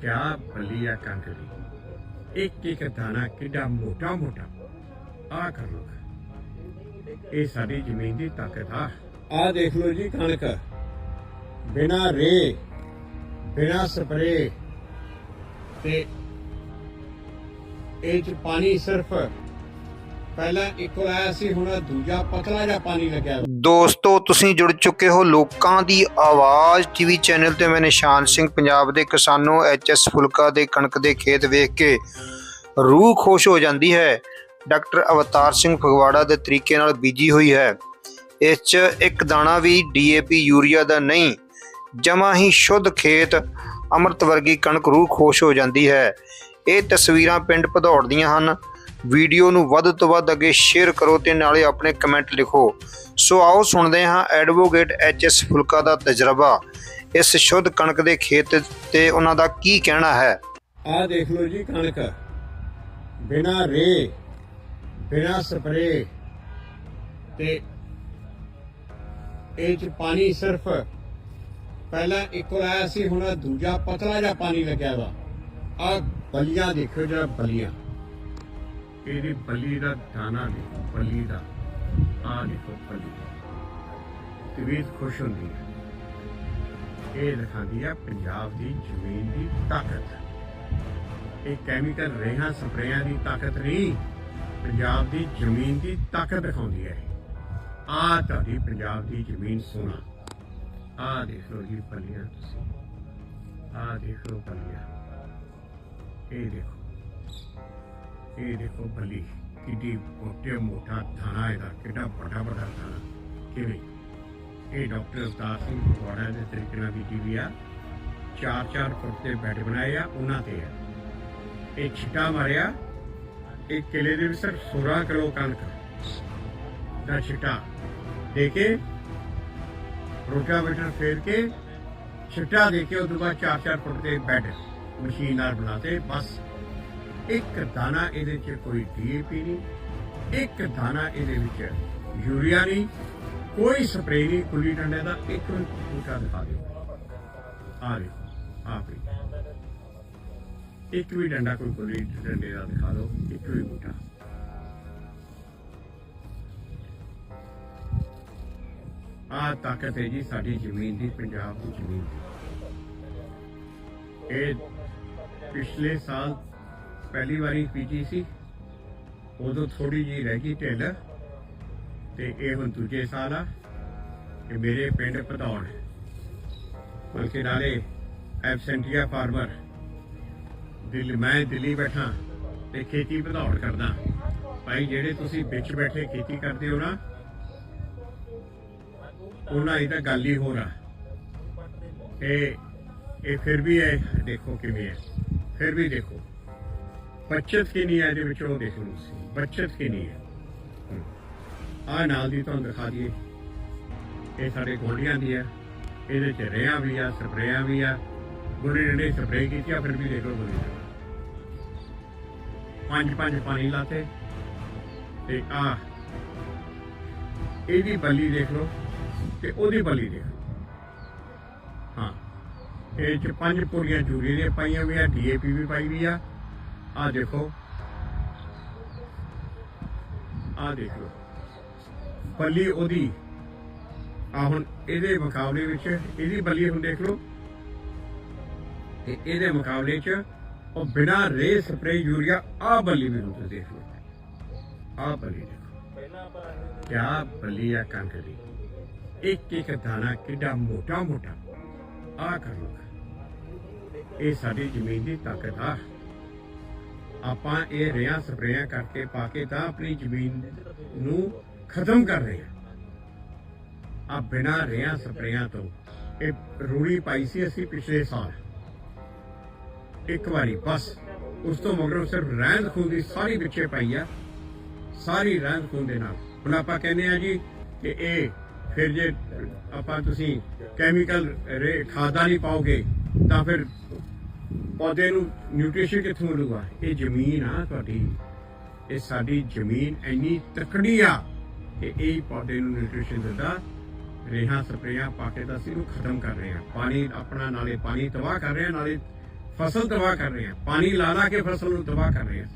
ਕਿਆ ਬੱਲੀ ਆ ਕਣਕ ਦੀ। ਇੱਕ ਇੱਕ ਦਾਣਾ ਕਿੱਡਾ ਮੋਟਾ ਮੋਟਾ। ਆ ਕਰ ਲੋ ਇਹ ਸਾਡੀ ਜ਼ਮੀਨ ਦੀ ਤਾਕਤ ਆ। ਆ ਦੇਖ ਲਓ ਜੀ ਕਣਕ। ਬਿਨਾ ਰੇ, ਬਿਨਾ ਸਪਰੇ। ਤੇ ਇਹ ਚ ਪਾਣੀ ਸਿਰਫ। ਪਹਿਲਾਂ ਇੱਕੋ ਆਇਆ ਸੀ, ਹੁਣ ਦੂਜਾ ਪਤਲਾ ਜਿਹਾ ਪਾਣੀ ਲੱਗਿਆ ਦੋਸਤੋ, ਤੁਸੀਂ ਜੁੜ ਚੁੱਕੇ ਹੋ ਲੋਕਾਂ ਦੀ ਆਵਾਜ਼ ਟੀਵੀ ਚੈਨਲ ਤੇ। ਮੈਂ ਨਿਸ਼ਾਨ ਸਿੰਘ, ਪੰਜਾਬ ਦੇ ਕਿਸਾਨੋ ਐਚਐਸ ਫੁਲਕਾ ਦੇ ਕਣਕ ਦੇ ਖੇਤ ਵੇਖ ਕੇ ਰੂਹ ਖੁਸ਼ ਹੋ ਜਾਂਦੀ ਹੈ। ਡਾਕਟਰ ਅਵਤਾਰ ਸਿੰਘ ਫਗਵਾੜਾ ਦੇ ਤਰੀਕੇ ਨਾਲ ਬੀਜੀ ਹੋਈ ਹੈ। ਇਸ 'ਚ ਇੱਕ ਦਾਣਾ ਵੀ ਡੀਏਪੀ ਯੂਰੀਆ ਦਾ ਨਹੀਂ, ਜਮਾ ਹੀ ਸ਼ੁੱਧ ਖੇਤ, ਅੰਮ੍ਰਿਤ ਵਰਗੀ ਕਣਕ ਰੂਹ ਖੁਸ਼ ਹੋ ਜਾਂਦੀ ਹੈ। ਇਹ ਤਸਵੀਰਾਂ ਪਿੰਡ ਭਦੌੜ ਦੀਆਂ ਹਨ। ਵੀਡੀਓ ਨੂੰ ਵੱਧ ਤੋਂ ਵੱਧ ਅੱਗੇ ਸ਼ੇਅਰ ਕਰੋ ਤੇ ਨਾਲੇ ਆਪਣੇ ਕਮੈਂਟ ਲਿਖੋ। ਸੋ ਆਓ ਸੁਣਦੇ ਹਾਂ ਐਡਵੋਕੇਟ ਐਚਐਸ ਫੁਲਕਾ ਦਾ ਤਜਰਬਾ। ਇਸ ਸ਼ੁੱਧ ਕਣਕ ਦੇ ਖੇਤ ਤੇ ਉਹਨਾਂ ਦਾ ਕੀ ਕਹਿਣਾ ਹੈ? ਆਹ ਦੇਖ ਲਓ ਜੀ ਕਣਕ। ਬਿਨਾ ਰੇ ਬਿਨਾ ਸਪਰੇ ਤੇ ਇਹ ਚ ਪਾਣੀ ਸਿਰਫ ਪਹਿਲਾਂ ਇੱਕੋ ਆਇਆ ਸੀ, ਹੁਣ ਦੂਜਾ ਪਤਲਾ ਜਿਹਾ ਪਾਣੀ ਲੱਗਿਆ ਵਾ। ਆ ਬਲੀਆਂ ਦੇਖੋ ਜਰਾ ਬਲੀਆਂ। ਇਹਦੀ ਬਲੀ ਦਾ ਦਾਣਾ ਦੇਖੋ ਬਲੀ ਦਾ। ਆ ਦੇਖੋ ਬਲੀ ਤਵੀਤ ਖੁਸ਼ ਹੁੰਦੀ ਹੈ। ਇਹ ਦਿਖਾਉਂਦੀ ਆ ਪੰਜਾਬ ਦੀ ਜ਼ਮੀਨ ਦੀ ਤਾਕਤ। ਇਹ ਕੈਮੀਕਲ ਰੇਹਾਂ, ਸਪਰੇਆਂ ਦੀ ਤਾਕਤ ਨਹੀਂ, ਪੰਜਾਬ ਦੀ ਜ਼ਮੀਨ ਦੀ ਤਾਕਤ ਦਿਖਾਉਂਦੀ ਹੈ। ਆ ਤੁਹਾਡੀ ਪੰਜਾਬ ਦੀ ਜ਼ਮੀਨ ਸੋਨਾ। ਆ ਦੇਖ ਲਓ ਜੀ ਪੱਲੀਆਂ ਤੁਸੀਂ। ਆ ਦੇਖ ਲਓ ਪੱਲੀਆਂ। ਇਹ ਦੇਖੋ। ਇਹ ਦੇਖੋ ਭਲੀ, ਕਿੱਡੀ ਮੋਟੇ ਮੋਟਾ ਥਾਣਾ ਇਹਦਾ, ਕਿੱਡਾ ਵੱਡਾ ਵੱਡਾ ਥਾਣਾ, ਕਿਵੇਂ? ਇਹ ਡਾਕਟਰ ਅਵਤਾਰ ਸਿੰਘ ਫਗਵਾੜਾ ਦੇ ਤਰੀਕੇ ਨਾਲ ਬੀਜੀ ਵੀ ਆ। ਚਾਰ ਚਾਰ ਫੁੱਟ ਦੇ ਬੈੱਡ ਬਣਾਏ ਆ, ਉਹਨਾਂ ਤੇ ਆ। ਇਹ ਛਿੱਟਾ ਮਾਰਿਆ, ਇਹ ਕਿਲੇ ਦੇ ਵਿੱਚ ਸਿਰਫ 16 ਕਿਲੋ ਕਣਕ ਦਾ ਛਿੱਟਾ। ਦੇ ਕੇ ਰੋਟਾਵੇਟਰ ਫੇਰ ਕੇ ਛਿੱਟਾ ਦੇ ਕੇ ਉਸ ਤੋਂ ਬਾਅਦ ਚਾਰ ਚਾਰ ਫੁੱਟ ਤੇ ਬੈੱਡ ਮਸ਼ੀਨ ਨਾਲ ਬਣਾਤੇ, ਬਸ। ਇੱਕ ਦਾਣਾ ਇਹਦੇ ਚ ਕੋਈ ਡੀਏਪੀ ਨਹੀਂ, ਇੱਕ ਦਾਣਾ ਇਹਦੇ ਵਿੱਚ ਯੂਰੀਆ ਨਹੀਂ, ਕੋਈ ਸਪਰੇਅ ਨਹੀਂ ਕੁੱਲੀ ਡੰਡੇ ਦਾ, ਇੱਕ ਵੀ ਬੂਟਾ ਦਿਖਾ ਦਿਓ। ਆ ਰਹੇ ਆਪ ਇੱਕ ਵੀ ਡੰਡਾ ਕੋਈ ਕੁੱਲੀ ਡੰਡੇ ਦਾ ਦਿਖਾ ਦਿਓ, ਇੱਕ ਵੀ ਬੂਟਾ। ਆ ਤਾਕਤ ਹੈ ਜੀ ਸਾਡੀ ਜ਼ਮੀਨ ਦੀ, ਪੰਜਾਬ ਦੀ ਜ਼ਮੀਨ ਦੀ। ਇਹ ਪਿਛਲੇ ਸਾਲ ਪਹਿਲੀ ਵਾਰੀ ਪੀਜੀ ਸੀ। ਉਦੋਂ ਥੋੜੀ ਜੀ ਰਹਿ ਗਈ ਢਿੱਲ ਤੇ ਇਹ ਹੁਣ ਦੂਜੇ ਸਾਲ ਆ ਕਿ ਮੇਰੇ ਪਿੰਡ ਪਧੌੜ ਬਲਕਿ ਨਾਲੇ ਐਬਸੈਂਟੀਆ ਫਾਰਮਰ। ਦਿੱਲੀ ਮੈਂ ਦਿੱਲੀ ਬੈਠਾ ਤੇ ਖੇਤੀ ਪਧੌੜ ਕਰਦਾ। ਭਾਈ, ਜਿਹੜੇ ਤੁਸੀਂ ਵਿੱਚ ਬੈਠੇ ਖੇਤੀ ਕਰਦੇ ਹੋ ਨਾ, ਉਹਨਾਂ ਦੀ ਤਾਂ ਗੱਲ ਹੀ ਹੋਰ ਆ। ਇਹ ਇਹ ਫਿਰ ਵੀ ਹੈ ਦੇਖੋ ਕਿਵੇਂ ਹੈ ਫਿਰ ਵੀ ਦੇਖੋ। ਬੱਚਤ ਕੀ ਨਹੀਂ ਹੈ ਇਹਦੇ ਵਿੱਚ ਉਹ ਦੇਖ ਲਓ ਤੁਸੀਂ। ਬੱਚਤ ਕੀ ਨਹੀਂ ਹੈ। ਆ ਨਾਲ ਦੀ ਤੁਹਾਨੂੰ ਦਿਖਾ ਦਈਏ। ਇਹ ਸਾਡੇ ਗੋਲੀਆਂ ਦੀ ਹੈ। ਇਹਦੇ ਚ ਰੇਹਾਂ ਵੀ ਆ, ਸਪਰੇਆਂ ਵੀ ਆ। ਗੁੱਡੇ ਨੇ ਸਪਰੇ ਕੀਤੀ ਆ, ਫਿਰ ਵੀ ਦੇਖ ਲਓ ਗੋਲੀ ਪੰਜ ਪੰਜ ਪਾਣੀ ਲਾਤੇ। ਤੇ ਆ ਇਹਦੀ ਬੱਲੀ ਦੇਖ ਲਓ ਤੇ ਉਹਦੀ ਬੱਲੀ ਦੇਖ ਹਾਂ। ਇਹ ਚ ਪੰਜ ਪੁਰੀਆਂ ਜੂਰੀ ਦੀਆਂ ਪਾਈਆਂ ਵੀ ਆ, ਡੀਏਪੀ ਵੀ ਪਾਈ ਵੀ ਆ। ਆ ਦੇਖੋ। ਆ ਦੇਖ। ਲਓ ਬੱਲੀ ਉਹਦੀ, ਆ ਹੁਣ ਇਹਦੇ ਮੁਕਾਬਲੇ ਵਿੱਚ, ਇਹਦੀ ਬੱਲੀ ਹੁਣ ਦੇਖ ਲਓ। ਤੇ ਇਹਦੇ ਮੁਕਾਬਲੇ 'ਚ ਉਹ ਬਿਨਾ ਰੇ ਸਪਰੇ ਯੂਰੀਆ ਆ ਬੱਲੀ ਵੀ ਹੁਣ ਦੇਖ ਲਓ। ਆ ਬੱਲੀ ਦੇਖੋ। ਕਿਆ ਬੱਲੀ ਆ ਕਣਕ ਦੀ। ਇੱਕ ਇੱਕ ਦਾਣਾ ਕਿੱਡਾ ਮੋਟਾ ਮੋਟਾ ਆ ਕਰ। ਲਓ ਇਹ ਸਾਡੀ ਜ਼ਮੀਨ ਦੀ ਤਾਕਤ ਆ। ਆਪਾਂ ਇਹ ਰਿਆਂ ਸਪਰੇਆਂ ਕਰਕੇ ਪਾ ਕੇ ਤਾਂ ਆਪਣੀ ਜ਼ਮੀਨ ਨੂੰ ਖਤਮ ਕਰ ਰਹੇ ਹਾਂ। ਆ ਬਿਨਾ ਰਿਆਂ ਸਪਰੇਆਂ ਤੋਂ ਇਹ ਰੂੜੀ ਪਾਈ ਸੀ ਅਸੀਂ ਪਿਛਲੇ ਸਾਲ। ਇੱਕ ਵਾਰੀ ਬਸ, ਉਸ ਤੋਂ ਮਗਰੋਂ ਸਿਰਫ ਰਹਿੰਦ ਖੂਨ ਦੀ ਸਾਰੀ ਵਿੱਚੇ ਪਾਈ ਆ। ਸਾਰੀ ਰਹਿੰਦ ਖੂਨ ਦੇ ਨਾਲ। ਹੁਣ ਆਪਾਂ ਕਹਿੰਦੇ ਆ ਜੀ ਕਿ ਇਹ ਫਿਰ ਜੇ ਆਪਾਂ ਤੁਸੀਂ ਕੈਮੀਕਲ ਰੇ ਖਾਦਾਂ ਨਹੀਂ ਪਾਓਗੇ ਤਾਂ ਫਿਰ ਪੌਦੇ ਨੂੰ ਨਿਊਟ੍ਰੀਸ਼ਨ ਕਿੱਥੋਂ ਮਿਲੂਗਾ? ਇਹ ਜ਼ਮੀਨ ਆ ਤੁਹਾਡੀ। ਇਹ ਸਾਡੀ ਜ਼ਮੀਨ ਇੰਨੀ ਤਕੜੀ ਆ ਕਿ ਇਹ ਪੌਦੇ ਨੂੰ ਨਿਊਟ੍ਰੀਸ਼ਨ ਦਿੰਦਾ। ਰੇਹਾਂ, ਸਪਰੇਆਂ ਪਾ ਕੇ ਤਾਂ ਅਸੀਂ ਇਹਨੂੰ ਖਤਮ ਕਰ ਰਹੇ ਹਾਂ। ਪਾਣੀ ਆਪਣਾ ਨਾਲੇ ਪਾਣੀ ਤਬਾਹ ਕਰ ਰਹੇ ਹਾਂ, ਨਾਲੇ ਫਸਲ ਤਬਾਹ ਕਰ ਰਹੇ ਹਾਂ। ਪਾਣੀ ਲਾ ਲਾ ਕੇ ਫਸਲ ਨੂੰ ਤਬਾਹ ਕਰ ਰਹੇ ਹਾਂ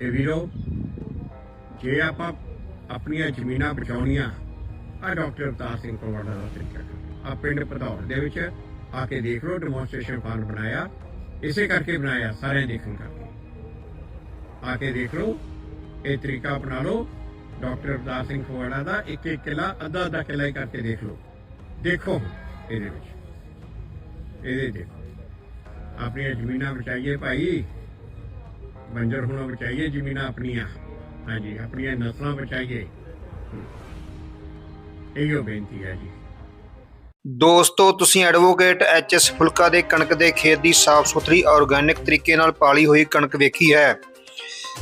ਇਹ ਵੀਰੋ, ਜੇ ਆਪਾਂ ਆਪਣੀਆਂ ਜ਼ਮੀਨਾਂ ਬਚਾਉਣੀਆਂ ਆ ਡਾਕਟਰ ਅਵਤਾਰ ਸਿੰਘ ਪਵਾੜਾ ਦਾ ਤਰੀਕਾ ਆ ਪਿੰਡ ਪਧੌੜ ਦੇ ਵਿੱਚ ਆ ਕੇ ਦੇਖ ਲਓ ਡੈਮੋਨਸਟ੍ਰੇਸ਼ਨ ਫਾਰਮ ਬਣਾਇਆ। ਇਸੇ ਕਰਕੇ ਬਣਾਇਆ, ਸਾਰਿਆਂ ਦੇਖਣ ਕਰਕੇ। ਆ ਕੇ ਦੇਖ ਲਓ, ਇਹ ਤਰੀਕਾ ਅਪਣਾ ਲਓ। ਡਾਕਟਰ ਅਵਤਾਰ ਸਿੰਘ ਪਵਾੜਾ ਦਾ ਇੱਕ ਇੱਕ ਕਿਲਾ ਅੱਧਾ ਅੱਧਾ ਕਿਲਾ ਹੀ ਕਰਕੇ ਦੇਖ ਲਓ। ਦੇਖੋ ਇਹਦੇ ਵਿੱਚ। ਇਹਦੇ ਦੇਖੋ। ਆਪਣੀਆਂ ਜ਼ਮੀਨਾਂ ਬਚਾਈਏ ਭਾਈ। ਬੰਜਰ ਹੋਣਾ ਬਚਾਈਏ ਜ਼ਮੀਨਾਂ ਆਪਣੀਆਂ। ਹਾਂਜੀ, ਆਪਣੀਆਂ ਨਸਲਾਂ ਬਚਾਈਏ ਇਹੋ ਬੇਨਤੀ ਹੈ ਜੀ। ਦੋਸਤੋ, ਤੁਸੀਂ ਐਡਵੋਕੇਟ ਐਚ ਐਸ ਫੁਲਕਾ ਦੇ ਕਣਕ ਦੇ ਖੇਤ ਦੀ ਸਾਫ਼ ਸੁਥਰੀ ਆਰਗੈਨਿਕ ਤਰੀਕੇ ਨਾਲ ਪਾਲੀ ਹੋਈ ਕਣਕ ਵੇਖੀ ਹੈ।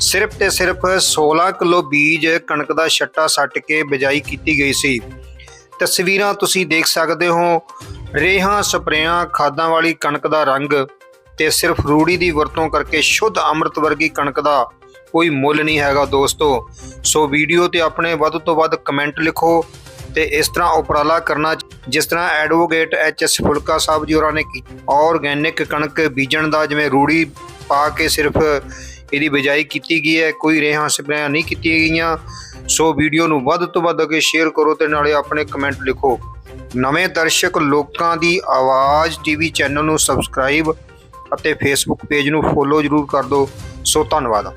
ਸਿਰਫ ਤੇ ਸਿਰਫ 16 ਕਿਲੋ ਬੀਜ ਕਣਕ ਦਾ ਛੱਟਾ ਸੱਟ ਕੇ ਬਿਜਾਈ ਕੀਤੀ ਗਈ ਸੀ। ਤਸਵੀਰਾਂ ਤੁਸੀਂ ਦੇਖ ਸਕਦੇ ਹੋ। ਰੇਹਾਂ, ਸਪਰੇਆਂ, ਖਾਦਾਂ ਵਾਲੀ ਕਣਕ ਦਾ ਰੰਗ ਤੇ ਸਿਰਫ ਰੂੜੀ ਦੀ ਵਰਤੋਂ ਕਰਕੇ ਸ਼ੁੱਧ ਅੰਮ੍ਰਿਤ ਵਰਗੀ ਕਣਕ ਦਾ ਕੋਈ ਮੁੱਲ ਨਹੀਂ ਹੈਗਾ ਦੋਸਤੋ। ਸੋ ਵੀਡੀਓ ਤੇ ਆਪਣੇ ਵੱਧ ਤੋਂ ਵੱਧ ਕਮੈਂਟ ਲਿਖੋ। ਤੇ ਇਸ ਤਰ੍ਹਾਂ ਉਪਰਾਲਾ ਕਰਨਾ ਜਿਸ ਤਰ੍ਹਾਂ advocate H S Phoolka Sahib ji ਹੋਰਾਂ ਨੇ ਕੀਤਾ ਆਰਗੈਨਿਕ ਕਣਕ ਬੀਜਣ ਦਾ ਜਿਵੇਂ ਰੂੜੀ ਪਾ ਕੇ ਸਿਰਫ ਇਹਦੀ ਬਿਜਾਈ ਕੀਤੀ ਗਈ ਹੈ, ਕੋਈ ਰੇਹਾਂ ਸਪਰੇਆਂ ਨਹੀਂ ਕੀਤੀਆਂ ਗਈਆਂ। ਸੋ ਵੀਡੀਓ ਨੂੰ ਵੱਧ ਤੋਂ ਵੱਧ ਅੱਗੇ ਸ਼ੇਅਰ ਕਰੋ ਤੇ ਨਾਲੇ ਆਪਣੇ ਕਮੈਂਟ ਲਿਖੋ। ਨਵੇਂ ਦਰਸ਼ਕ ਲੋਕਾਂ ਦੀ ਆਵਾਜ਼ ਟੀਵੀ ਚੈਨਲ ਨੂੰ ਸਬਸਕ੍ਰਾਈਬ ਅਤੇ ਫੇਸਬੁੱਕ ਪੇਜ ਨੂੰ ਫੋਲੋ ਜਰੂਰ ਕਰ ਦਿਓ। ਸੋ ਧੰਨਵਾਦ।